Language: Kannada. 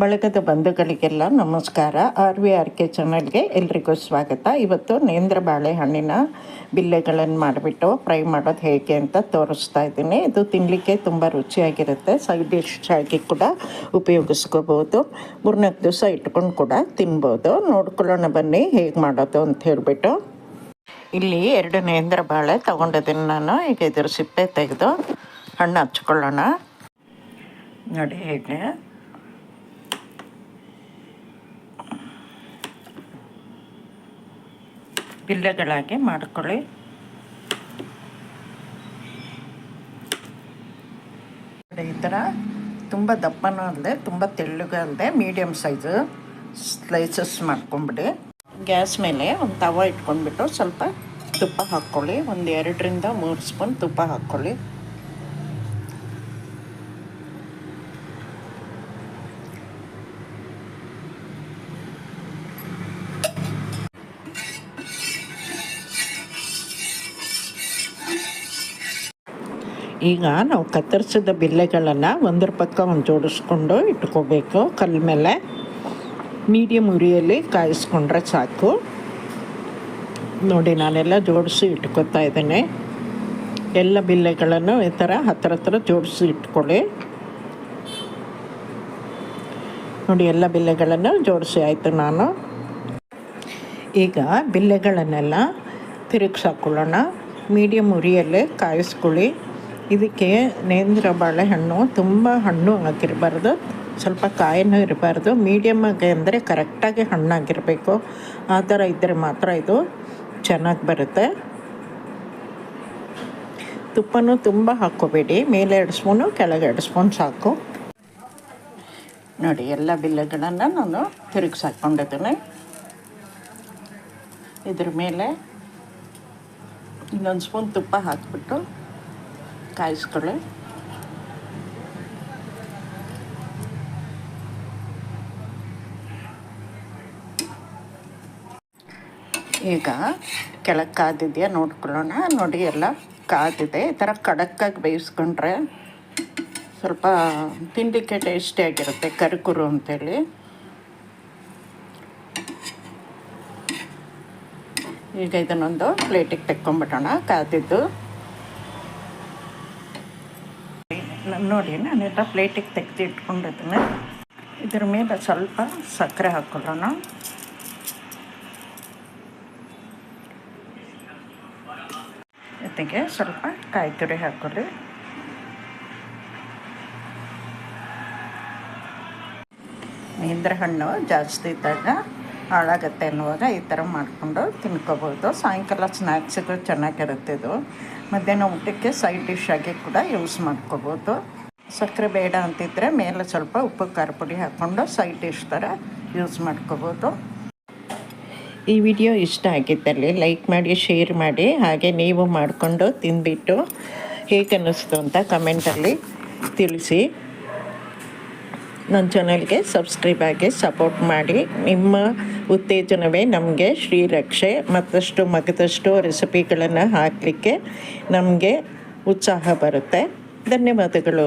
ಬಳಗದ ಬಂಧುಗಳಿಗೆಲ್ಲ ನಮಸ್ಕಾರ. ಆರ್ ವಿ ಆರ್ ಕೆ ಚಾನಲ್ಗೆ ಎಲ್ರಿಗೂ ಸ್ವಾಗತ. ಇವತ್ತು ನೇಂದ್ರ ಬಾಳೆಹಣ್ಣಿನ ಬಿಲ್ಲೆಗಳನ್ನು ಮಾಡಿಬಿಟ್ಟು ಫ್ರೈ ಮಾಡೋದು ಹೇಗೆ ಅಂತ ತೋರಿಸ್ತಾ ಇದ್ದೀನಿ. ಇದು ತಿನ್ನಲಿಕ್ಕೆ ತುಂಬ ರುಚಿಯಾಗಿರುತ್ತೆ. ಸೈಡ್ ಡಿಶ್ ಆಗಿ ಕೂಡ ಉಪಯೋಗಿಸ್ಕೋಬೋದು. ಮೂರ್ನಾಲ್ಕು ದಿವಸ ಇಟ್ಕೊಂಡು ಕೂಡ ತಿನ್ಬೋದು. ನೋಡ್ಕೊಳ್ಳೋಣ ಬನ್ನಿ ಹೇಗೆ ಮಾಡೋದು ಅಂತ ಹೇಳಿಬಿಟ್ಟು. ಇಲ್ಲಿ ಎರಡು ನೇಂದ್ರ ಬಾಳೆ ತೊಗೊಂಡಿದ್ದೀನಿ ನಾನು. ಈಗ ಇದ್ರ ಸಿಪ್ಪೆ ತೆಗೆದು ಹಣ್ಣು ಹಚ್ಕೊಳ್ಳೋಣ. ನೋಡಿ ಹೇಗೆ. ಬಿಲ್ಲೆಗಳಾಗಿ ಮಾಡ್ಕೊಳ್ಳಿ. ಈ ಥರ ತುಂಬ ದಪ್ಪನೂ ಅಲ್ಲದೆ ತುಂಬ ತೆಳ್ಳಗೂ ಅಲ್ಲದೆ ಮೀಡಿಯಮ್ ಸೈಜು ಸ್ಲೈಸಸ್ ಮಾಡ್ಕೊಂಬಿಡಿ. ಗ್ಯಾಸ್ ಮೇಲೆ ಒಂದು ತವ ಇಟ್ಕೊಂಡ್ಬಿಟ್ಟು ಸ್ವಲ್ಪ ತುಪ್ಪ ಹಾಕ್ಕೊಳ್ಳಿ. ಒಂದು ಎರಡರಿಂದ ಮೂರು ಸ್ಪೂನ್ ತುಪ್ಪ ಹಾಕ್ಕೊಳ್ಳಿ. ಈಗ ನಾವು ಕತ್ತರಿಸಿದ ಬಿಲ್ಲೆಗಳನ್ನು ಒಂದರ ಪಕ್ಕ ಒಂದು ಜೋಡಿಸ್ಕೊಂಡು ಇಟ್ಕೋಬೇಕು. ಕಲ್ಲ ಮೇಲೆ ಮೀಡಿಯಮ್ ಉರಿಯಲ್ಲಿ ಕಾಯಿಸ್ಕೊಂಡ್ರೆ ಸಾಕು. ನೋಡಿ, ನಾನೆಲ್ಲ ಜೋಡಿಸಿ ಇಟ್ಕೋತಾ ಇದ್ದೇನೆ. ಎಲ್ಲ ಬಿಲ್ಲೆಗಳನ್ನು ಈ ಥರ ಹತ್ತಿರ ಹತ್ರ ಜೋಡಿಸಿ ಇಟ್ಕೊಳ್ಳಿ. ನೋಡಿ, ಎಲ್ಲ ಬಿಲ್ಲೆಗಳನ್ನು ಜೋಡಿಸಿ ಆಯಿತು ನಾನು. ಈಗ ಬಿಲ್ಲೆಗಳನ್ನೆಲ್ಲ ತಿರುಗಿಸಾಕೊಳ್ಳೋಣ. ಮೀಡಿಯಮ್ ಉರಿಯಲ್ಲೇ ಕಾಯಿಸ್ಕೊಳ್ಳಿ. ಇದಕ್ಕೆ ನೇಂದ್ರ ಬಾಳೆಹಣ್ಣು, ತುಂಬ ಹಣ್ಣು ಆಗಿರಬಾರ್ದು ಸ್ವಲ್ಪ ಕಾಯನ್ನು ಇರಬಾರ್ದು. ಮೀಡಿಯಮ್ಮಾಗಿ ಅಂದರೆ ಕರೆಕ್ಟಾಗಿ ಹಣ್ಣಾಗಿರಬೇಕು. ಆ ಥರ ಇದ್ದರೆ ಮಾತ್ರ ಇದು ಚೆನ್ನಾಗಿ ಬರುತ್ತೆ. ತುಪ್ಪನೂ ತುಂಬ ಹಾಕ್ಕೋಬೇಡಿ. ಮೇಲೆ ಎರಡು ಸ್ಪೂನು, ಕೆಳಗೆ ಎರಡು ಸ್ಪೂನ್ ಸಾಕು. ನೋಡಿ, ಎಲ್ಲ ಬಿಲ್ಲೆಗಳನ್ನು ನಾನು ತಿರುಗಿಸಿ ಹಾಕ್ಕೊಂಡಿದ್ದೀನಿ. ಇದ್ರ ಮೇಲೆ ಇನ್ನೊಂದು ಸ್ಪೂನ್ ತುಪ್ಪ ಹಾಕಿಬಿಟ್ಟು ಕಾಯಿಸ್ಕೊಳ್ಳಿ. ಈಗ ಕೆಳಗೆ ಕಾದಿದೆಯಾ ನೋಡ್ಕೊಳ್ಳೋಣ. ನೋಡಿ ಎಲ್ಲ ಕಾದಿದೆ. ಈ ಥರ ಕಡಕ್ಕಾಗಿ ಬೇಯಿಸ್ಕೊಂಡ್ರೆ ಸ್ವಲ್ಪ ತಿನ್ನಲಿಕ್ಕೆ ಟೇಸ್ಟಿಯಾಗಿರುತ್ತೆ ಕರಿಕುರು ಅಂತೇಳಿ. ಈಗ ಇದನ್ನೊಂದು ಪ್ಲೇಟಿಗೆ ತೆಕ್ಕೊಂಬಿಡೋಣ. ಕಾದಿದ್ದು ನೋಡಿ ನಾನೆಲ್ಲ ಪ್ಲೇಟಿಗೆ ತೆಗೆದು ಇಟ್ಕೊಂಡಿದ್ದೀನಿ. ಇದ್ರ ಮೇಲೆ ಸ್ವಲ್ಪ ಸಕ್ಕರೆ ಹಾಕ್ಕೊಳ್ಳೋಣ. ಜೊತೆಗೆ ಸ್ವಲ್ಪ ಕಾಯಿ ತುರಿ ಹಾಕ್ಕೊಳ್ಳಿ. ನೇಂದ್ರ ಹಣ್ಣು ಜಾಸ್ತಿ ಇದ್ದಾಗ ಹಾಳಾಗತ್ತೆ ಅನ್ನುವಾಗ ಈ ಥರ ಮಾಡಿಕೊಂಡು ತಿನ್ಕೋಬೋದು. ಸಾಯಂಕಾಲ ಸ್ನ್ಯಾಕ್ಸ್ಗಳು ಚೆನ್ನಾಗಿರುತ್ತೆ ಇದು. ಮಧ್ಯಾಹ್ನ ಊಟಕ್ಕೆ ಸೈಡ್ ಡಿಶ್ ಆಗಿ ಕೂಡ ಯೂಸ್ ಮಾಡ್ಕೋಬೋದು. ಸಕ್ಕರೆ ಬೇಡ ಅಂತಿದ್ದರೆ ಮೇಲೆ ಸ್ವಲ್ಪ ಉಪ್ಪು, ಖಾರ ಪುಡಿ ಹಾಕ್ಕೊಂಡು ಸೈಡ್ ಡಿಶ್ ಥರ ಯೂಸ್ ಮಾಡ್ಕೋಬೋದು. ಈ ವಿಡಿಯೋ ಇಷ್ಟ ಆಗಿದ್ದಲ್ಲಿ ಲೈಕ್ ಮಾಡಿ, ಶೇರ್ ಮಾಡಿ, ಹಾಗೆ ನೀವು ಮಾಡಿಕೊಂಡು ತಿಂದ್ಬಿಟ್ಟು ಹೇಗೆ ಅನ್ನಿಸ್ತು ಅಂತ ಕಮೆಂಟಲ್ಲಿ ತಿಳಿಸಿ. ನನ್ನ ಚಾನಲ್ಗೆ ಸಬ್ಸ್ಕ್ರೈಬ್ ಆಗಿ ಸಪೋರ್ಟ್ ಮಾಡಿ. ನಿಮ್ಮ ಉತ್ತೇಜನವೇ ನಮಗೆ ಶ್ರೀರಕ್ಷೆ ಮತ್ತಷ್ಟು ಮಗದಷ್ಟು ರೆಸಿಪಿಗಳನ್ನು ಹಾಕಲಿಕ್ಕೆ ನಮಗೆ ಉತ್ಸಾಹ ಬರುತ್ತೆ. ಧನ್ಯವಾದಗಳು.